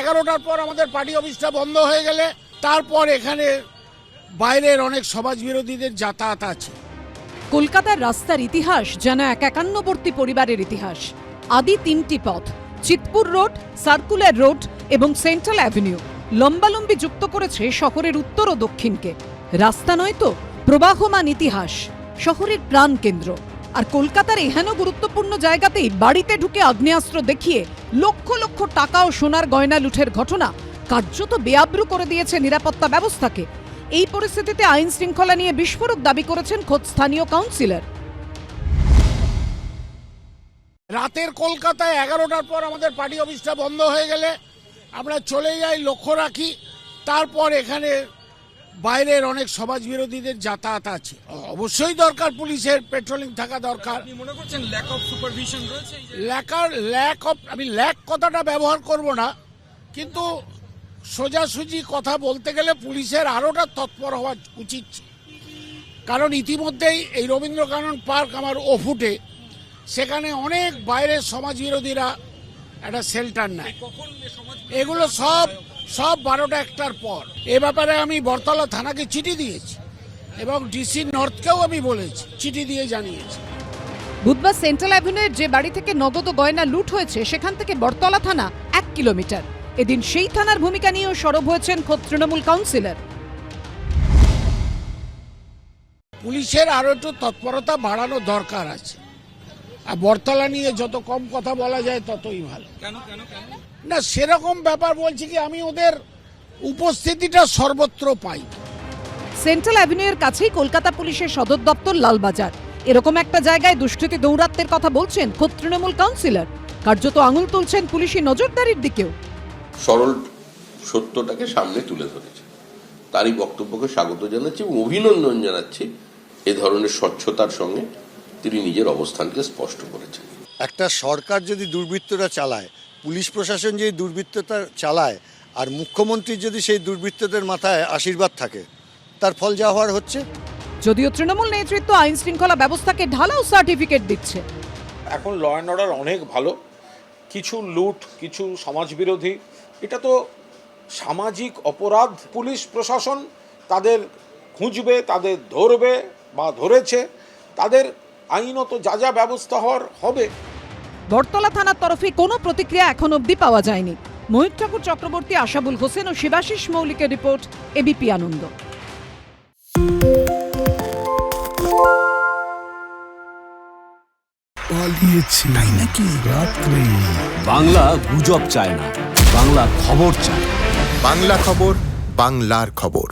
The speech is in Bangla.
এগারোটার পর আমাদের পার্টি অফিসটা বন্ধ হয়ে গেলে তারপর এখানে বাইরের অনেক সমাজ বিরোধীদের যাতায়াত আছে। কলকাতার রাস্তার ইতিহাস যেন এক একান্নবর্তী পরিবারের ইতিহাস। আদি তিনটি পথ, চিতপুর রোড, সার্কুলার রোড এবং সেন্ট্রাল অ্যাভিনিউ। লম্বালম্বি যুক্ত করেছে শহরের উত্তর ও দক্ষিণকে। রাস্তা নয় তো, প্রবাহমান ইতিহাস, শহরের প্রাণকেন্দ্র। আর কলকাতার এহেন গুরুত্বপূর্ণ জায়গাতেই বাড়িতে ঢুকে আগ্নেয়াস্ত্র দেখিয়ে লক্ষ লক্ষ টাকা ও সোনার গয়না লুঠের ঘটনা কার্যত বেআব্রু করে দিয়েছে নিরাপত্তা ব্যবস্থাকে। এই পরিস্থিতিতে আইন শৃঙ্খলা নিয়ে বিস্ফোরক দাবি করেছেন খোদ স্থানীয় কাউন্সিলর। রাতের কলকাতায় এগারোটার পর আমাদের পার্টি অফিসটা বন্ধ হয়ে গেলে আমরা চলে যাই লক্ষ্য রাখি, তারপর এখানে বাইরের অনেক সমাজ বিরোধীদের যাতায়াত আছে। অবশ্যই দরকার পুলিশের পেট্রোলিং থাকা দরকার। মনে করছেন ল্যাক অফ সুপারভিশন রয়েছে ল্যাকার ল্যাক অফ আমি ল্যাক কথাটা ব্যবহার করব না কিন্তু সোজাসুজি কথা বলতে গেলে পুলিশের আরোটা তৎপর হওয়া উচিত। কারণ ইতিমধ্যেই এই রবীন্দ্রকানন পার্ক আমার ওফুটে সেখানে অনেক বাইরের সমাজ বিরোধীরা একটা শেল্টার নেয়। এগুলো সব সব বারোটা একটার পর। এ ব্যাপারে আমি বরতলা থানাকে চিঠি দিয়েছি এবং ডিসি নর্থকেও আমি বলেছি চিঠি দিয়ে জানিয়েছি। বুধবার সেন্ট্রাল অ্যাভিনিউয়ের যে বাড়ি থেকে নগদ গয়না লুট হয়েছে সেখান থেকে বটতলা থানা এক কিলোমিটার। এদিন সেই থানার ভূমিকা নিয়েও সরব হয়েছেন খোদ তৃণমূল কাউন্সিলর। পুলিশের আরও একটু তৎপরতা বাড়ানো দরকার আছে। আর বরতলা নিয়ে যত কম কথা বলা যায় ততই ভালো। কেন কেন কেন না সেরকম ব্যাপার বলছি কি আমি ওদের উপস্থিতিটা সর্বত্র পাই। সেন্ট্রাল অ্যাভিনিউয়ের কাছেই কলকাতা পুলিশের সদর দপ্তর লালবাজার। এরকম একটা জায়গায় দুষ্কৃতী দৌরাত্মের কথা বলছেন খোদ তৃণমূল কাউন্সিলর। কার্যত আঙুল তুলছেন পুলিশি নজরদারির দিকেও। সরল সত্যটাকে সামনে তুলে ধরেছে। তারই বক্তব্যকে স্বাগত জানাচ্ছি এবং অভিনন্দন জানাচ্ছি এ ধরনের স্বচ্ছতার সঙ্গে। তিনি নিজের অবস্থানকে স্পষ্ট করেছেন। একটা সরকার যদি দুর্বৃত্তরা চালায় পুলিশ প্রশাসন যদি দুর্বৃত্ততা চালায় আর মুখ্যমন্ত্রীর যদি সেই দুর্বৃত্তদের মাথায় আশীর্বাদ থাকে তার ফল যা হওয়ার হচ্ছে। যদিও তৃণমূল নেতৃত্ব আইন শৃঙ্খলা ব্যবস্থাকে ঢালাও সার্টিফিকেট দিচ্ছে। এখন ল অ্যান্ড অর্ডার অনেক ভালো কিছু লুট কিছু সমাজবিরোধী এটা তো সামাজিক অপরাধ। পুলিশ প্রশাসন তাদের খুঁজবে তাদের ধরবে বা ধরেছে তাদের আইনত যা যা ব্যবস্থা হওয়ার হবে। বটতলা থানার তরফে কোনো প্রতিক্রিয়া এখন অবধি পাওয়া যায়নি। ময়ূর ঠাকুর চক্রবর্তী আশাবুল হোসেন ও শিবাশিস মৌলিকের রিপোর্ট এবিপি আনন্দ। পালিয়েছে তাই নাকি রাত্রে? বাংলা গুজব চায় না বাংলা খবর চায় বাংলা খবর বাংলার খবর।